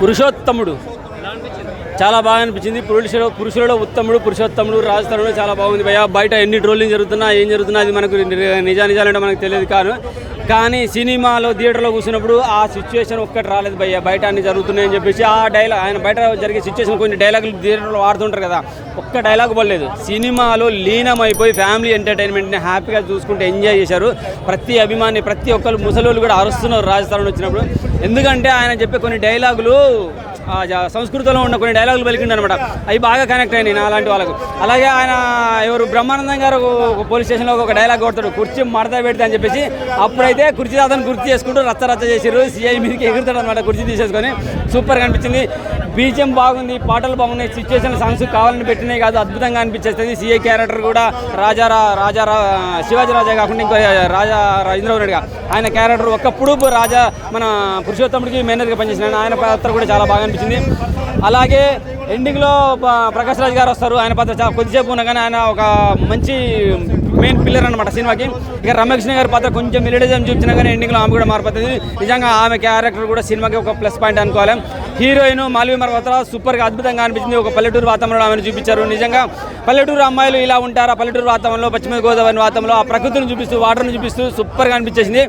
పురుషోత్తముడు. చాలా బాగా అనిపించింది. పురుషుడు పురుషులలో ఉత్తముడు పురుషోత్తముడు రాజస్థానంలో చాలా బాగుంది భయ బయట ఎన్ని ట్రోలింగ్ జరుగుతున్నా ఏం జరుగుతున్నా అది మనకు నిజానిజాలంటే మనకు తెలియదు కాను. కానీ సినిమాలో థియేటర్లో కూర్చున్నప్పుడు ఆ సిచ్యువేషన్ ఒక్కటి రాలేదు భయ్య. బయట అన్ని జరుగుతున్నాయని చెప్పేసి ఆ డైలాగ్ ఆయన బయట జరిగే సిచ్యువేషన్ కొన్ని డైలాగులు థియేటర్లో వాడుతుంటారు కదా. ఒక్క డైలాగ్ పడలేదు. సినిమాలో లీనమైపోయి ఫ్యామిలీ ఎంటర్టైన్మెంట్ని హ్యాపీగా చూసుకుంటే ఎంజాయ్ చేశారు. ప్రతి అభిమాని ప్రతి ఒక్కరు ముసలోళ్ళు కూడా అరుస్తున్నారు రాజస్థాన్ వచ్చినప్పుడు. ఎందుకంటే ఆయన చెప్పే కొన్ని డైలాగులు సంస్కృతంలో ఉన్న కొన్ని డైలాగులు పలికిండు అనమాట అవి బాగా కనెక్ట్ అయినాయి నా అలాంటి వాళ్ళకు. అలాగే ఆయన ఎవరు బ్రహ్మానందం గారు ఒక పోలీస్ స్టేషన్లో ఒక డైలాగ్ కొడతాడు. కుర్చీ మడత పెడితే అని చెప్పేసి అప్పుడైతే కుర్చీ అతను గుర్తు చేసుకుంటూ రచ్చ రచ్చ చేసారు సిఐ మీదకి ఎగురుతాడు అనమాట కుర్చీ తీసేసుకొని. సూపర్గా అనిపించింది. బీజం బాగుంది పాటలు బాగున్నాయి సిచ్యువేషన్ సాంగ్స్ కావాలని పెట్టినాయి కాదు అద్భుతంగా అనిపించేస్తుంది. సీఏ క్యారెక్టర్ కూడా రాజా రా- రాజా రా- శివాజీ రాజా కాకుండా ఇంకో రాజా రాజేంద్రబాబు నాయుడుగా ఆయన క్యారెక్టర్ ఒకప్పుడు రాజా మన పురుషోత్తముడికి మేనేజర్గా పనిచేసిన ఆయన పాత్ర కూడా చాలా బాగా అనిపించింది. అలాగే ఎండింగ్లో ప్రకాష్ రాజ్ గారు వస్తారు. ఆయన పాత్ర చాలా కొద్దిసేపు ఉన్నా కానీ ఆయన ఒక మంచి మెయిన్ పిల్లర్ అనమాట సినిమాకి. ఇక రమ్యకృష్ణ గారి పాత్ర కొంచెం మిలిడిజం చూపించినా కానీ ఎండింగ్లో ఆమె కూడా మారిపోతుంది నిజంగా ఆమె క్యారెక్టర్ కూడా సినిమాకి ఒక ప్లస్ పాయింట్ అనుకోవాలి. హీరోయిన్ మాల్వి మర్వత్ర సూపర్గా అద్భుతంగా అనిపించింది. ఒక పల్లెటూరు వాతావరణంలో ఆమెను చూపించారు. నిజంగా పల్లెటూరు అమ్మాయిలు ఇలా ఉంటారు? ఆ పల్లెటూరు వాతావరణంలో పశ్చిమ గోదావరి వాతావరణంలో ఆ ప్రకృతిని చూపిస్తూ వాటర్ని చూపిస్తూ సూపర్గా అనిపించేసింది.